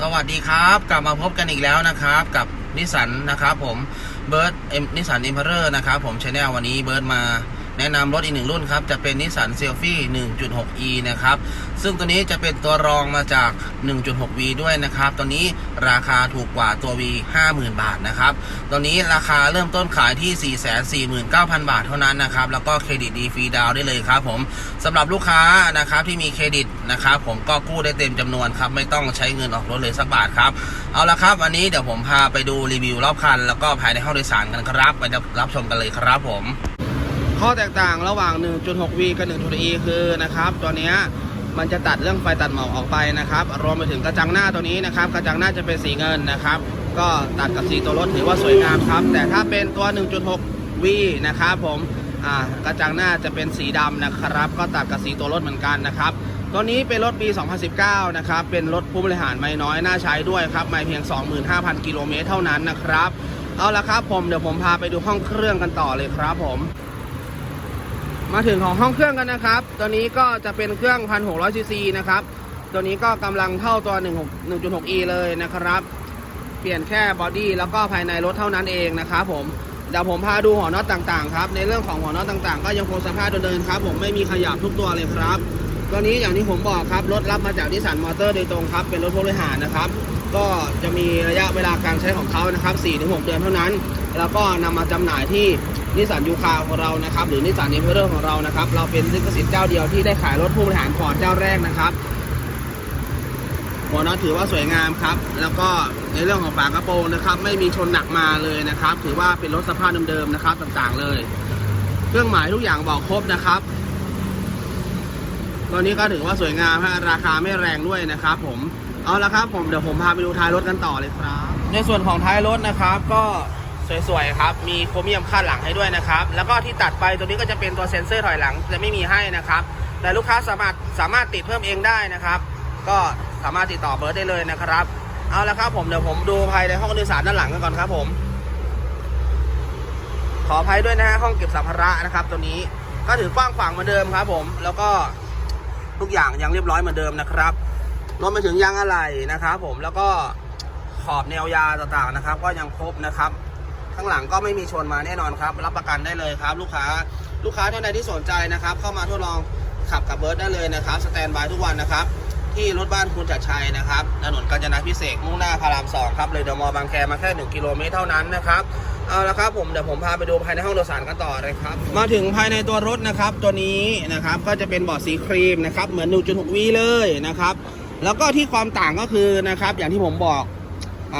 สวัสดีครับ กลับมาพบกันอีกแล้วนะครับ กับนิสสันนะครับผมเบิร์ดนิสสันอิมเพอร์นะครับผมชแนลวันนี้เบิร์ดมา แนะนำรถอีกหนึ่งรุ่นครับ จะเป็นนิสสันเซลฟี่ 1.6e นะครับ ซึ่งตัวนี้จะเป็นตัวรองมาจาก 1.6v ด้วยนะครับตัวนี้ราคาถูกกว่าตัว v 50,000 บาทนะครับตัวนี้ราคาเริ่มต้นขายที่ 449,000 บาทเท่านั้นนะครับ แล้วก็เครดิตดีฟรีดาวได้เลยครับผมสำหรับลูกค้านะครับที่มีเครดิตนะครับผมก็กู้ได้เต็มจำนวนครับ ไม่ต้องใช้เงินออกรถเลยสักบาทครับ เอาละครับวันนี้เดี๋ยวผมพาไปดูรีวิวรอบคัน แล้วก็ภายในห้องโดยสารกันครับ ไปรับชมกันเลยครับผม ข้อแตกต่างระหว่าง 1.6V กับ 1.E คือนะครับตัวเนี้ยมันจะตัดเรื่องไฟตัดหมอกออกไปนะครับรวมไปถึงกระจังหน้าตัวนี้นะครับกระจังหน้าจะเป็นสีเงินนะครับ ก็ตัดกับสีตัวรถถือว่าสวยงามครับ แต่ถ้าเป็นตัว 1.6V นะครับผมกระจังหน้าจะเป็นสีดำนะครับ ก็ตัดกับสีตัวรถเหมือนกันนะครับตัวนี้เป็นรถปี 2019 นะครับ เป็นรถผู้บริหารไม่น้อยน่าใช้ด้วยครับไม่เพียง 25,000 กิโลเมตรเท่านั้นนะครับ เอาละครับผมเดี๋ยวผมพาไปดูห้องเครื่องกันต่อเลยครับผม มาถึงของห้องเครื่องกันนะครับ ตัวนี้ก็จะเป็นเครื่อง 1,600ซีซีนะครับ ตัวนี้ก็กำลังเท่าตัว 16 1.6e เลยนะครับ เปลี่ยนแค่บอดี้แล้วก็ภายในรถเท่านั้นเองนะครับผม เดี๋ยวผมพาดูหัวน็อตต่างๆครับ ในเรื่องของหัวน็อตต่างๆ ก็ยังคงสภาพเดิมๆครับ ผมไม่มีขยับทุกตัวเลยครับ ตัวนี้อย่างที่ผมบอกครับรถรับมาจากนิสสันมอเตอร์โดยตรงครับเป็นรถผู้บริหารนะครับก็จะมีระยะเวลาการใช้ของเขานะครับ 4-6 เดือนเท่านั้น แล้วก็นำมาจำหน่ายที่นิสสันยูคาของเรานะครับ หรือนิสสันเอเวอร์ของเรานะครับ เราเป็นลิขสิทธิ์เจ้าเดียวที่ได้ขายรถผู้บริหารฟอร์ดเจ้าแรกนะครับหัวน็อตถือว่าสวยงามครับ แล้วก็ในเรื่องของฝากระโปรงนะครับ ไม่มีชนหนักมาเลยนะครับ ถือว่าเป็นรถสภาพเดิมๆนะครับต่างๆเลย เครื่องหมายทุกอย่างบอกครบนะครับ ตัวนี้ก็ถือว่าสวยงามฮะราคาไม่แรงด้วยนะครับผมเอาละครับผมเดี๋ยวผมพาไปดูท้ายรถกันต่อเลยครับ ในส่วนของท้ายรถนะครับก็สวยๆครับ มีโครเมียมคาดหลังให้ด้วยนะครับ แล้วก็ที่ตัดไปตัวนี้ก็จะเป็นตัวเซ็นเซอร์ถอยหลังจะไม่มีให้นะครับ แต่ลูกค้าสามารถสามารถติดเพิ่มเองได้นะครับ ก็สามารถติดต่อเบิร์ดได้เลยนะครับ เอาละครับผมเดี๋ยวผมดูภายในห้องโดยสารด้านหลังกันก่อนครับผม ขออภัยด้วยนะฮะห้องเก็บสัมภาระนะครับ ตัวนี้ก็ถือกว้างขวางเหมือนเดิมครับ ผม แล้วก็ ทุกอย่างยังเรียบร้อยเหมือนเดิมนะครับรวมไปถึงยางอะไหล่นะครับผมแล้วก็ขอบแนวยาต่างๆนะครับ ก็ยังครบนะครับ ข้างหลังก็ไม่มีชนมาแน่นอนครับ รับประกันได้เลยครับ ลูกค้าลูกค้าท่านใดที่สนใจนะครับ เข้ามาทดลองขับกับเบิร์ดได้เลยนะครับสแตนบายทุกวันนะครับ ที่รถบ้านคุณจัดชัยนะครับถนนกาญจนาพิเศษมุ่งหน้าพารามสองครับเลยเดอะมอลล์บางแคมาแค่ 1 กิโลเมตรเท่านั้นนะครับ เอาละครับผมเดี๋ยวผมพาไปดูภายในห้องโดยสารกันต่อเลยครับ มาถึงภายในตัวรถนะครับ ตัวนี้นะครับก็จะเป็นเบาะสีครีมนะครับเหมือน 1.6V เลยนะครับ แล้วก็ที่ความต่างก็คือนะครับ อย่างที่ผมบอกอ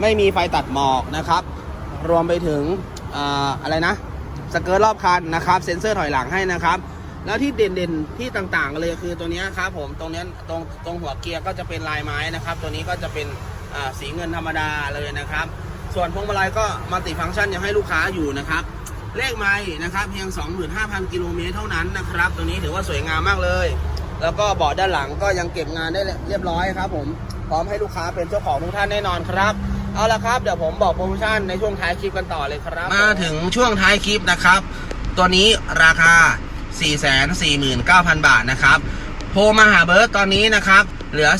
ไม่มีไฟตัดหมอกนะครับ รวมไปถึงออะไรนะสเกิร์ตรอบคันนะครับ เซ็นเซอร์ถอยหลังให้นะครับ แล้วที่เด่นๆที่ต่างๆเลยคือตัวนี้ครับผมตรงนี้ตรงตรงหัวเกียร์ก็จะเป็นลายไม้นะครับ ตัวนี้ก็จะเป็นสีเงินธรรมดาเลยนะครับ ส่วนพวงมาลัยก็มัลติฟังก์ชันยังให้ลูกค้าอยู่นะครับ เลขไม้นะครับเพียง 25,000 กิโลเมตรเท่านั้นนะครับ ตัวนี้ถือว่าสวยงามมากเลย แล้วก็เบาะด้านหลังก็ยังเก็บงานได้เรียบร้อยครับ ผมพร้อมให้ลูกค้าเป็นเจ้าของทุกท่านแน่นอนครับเอาละครับเดี๋ยวผมบอกโปรโมชั่นในช่วงท้ายคลิปกันต่อเลยครับ มาถึงช่วงท้ายคลิปนะครับ ตัวนี้ราคา 449,000 บาทนะครับโทรมาหาเบิร์ตตอนนี้นะครับ เหลือ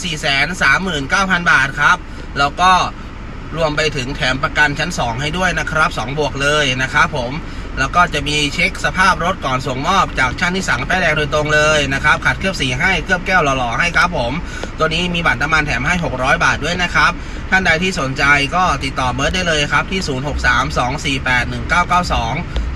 439,000 บาทครับ แล้วก็ รวมไปถึงแถมประกันชั้น 2 ให้ด้วยนะครับ 2 บวกเลยนะครับผมแล้วก็จะมีเช็คสภาพรถก่อนส่งมอบจากช่างที่สั่งแป้แดงโดยตรงเลยนะครับขัดเคลือบสีให้เคลือบแก้วหล่อๆให้ครับผม ตัวนี้มีบัตรน้ำมันแถมให้ 600 บาทด้วยนะครับ ท่านใดที่สนใจก็ติดต่อเบิร์ดได้เลยครับที่ 0632481992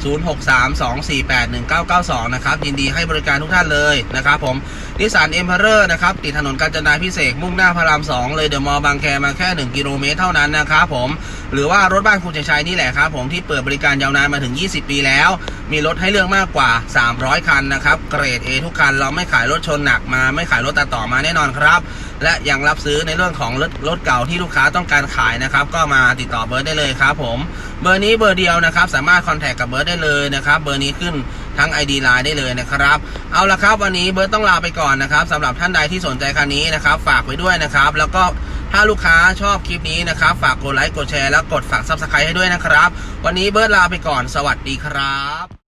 0632481992 นะครับ ยินดีให้บริการทุกท่านเลยนะครับผมนิสสันเอ็มเพอร์นะครับ ติดถนนกาญจนาพิเศษมุ่งหน้าพระราม 2 เลยเดอะมอลล์บางแคมาแค่ 1 กิโลเมตรเท่านั้นนะครับผม หรือว่ารถบ้านคุณชัยชัยนี่แหละครับผมที่เปิดบริการยาวนานมาถึง 20 ปีแล้ว มีรถให้เลือกมากกว่า 300 คันนะครับ เกรด A ทุกคัน เราไม่ขายรถชนหนักมา ไม่ขายรถตัดต่อมาแน่นอนครับ และยังรับซื้อในเรื่องของรถรถเก่าที่ลูกค้าต้องการขายนะครับ ก็มาติดต่อเบิร์ดได้เลยครับผมเบอร์นี้เบอร์เดียวนะครับ สามารถคอนแทคกับเบิร์ดได้เลยนะครับเบอร์นี้ขึ้นทั้ง ID Line ได้เลยนะครับ เอาละครับวันนี้เบิร์ดต้องลาไปก่อนนะครับสำหรับท่านใดที่สนใจคันนี้นะครับ ฝากไว้ด้วยนะครับ แล้วก็ถ้าลูกค้าชอบคลิปนี้นะครับ ฝากกดไลค์กดแชร์แล้วกดฝากซับสไครต์ให้ด้วยนะครับ วันนี้เบิร์ดลาไปก่อนสวัสดีครับ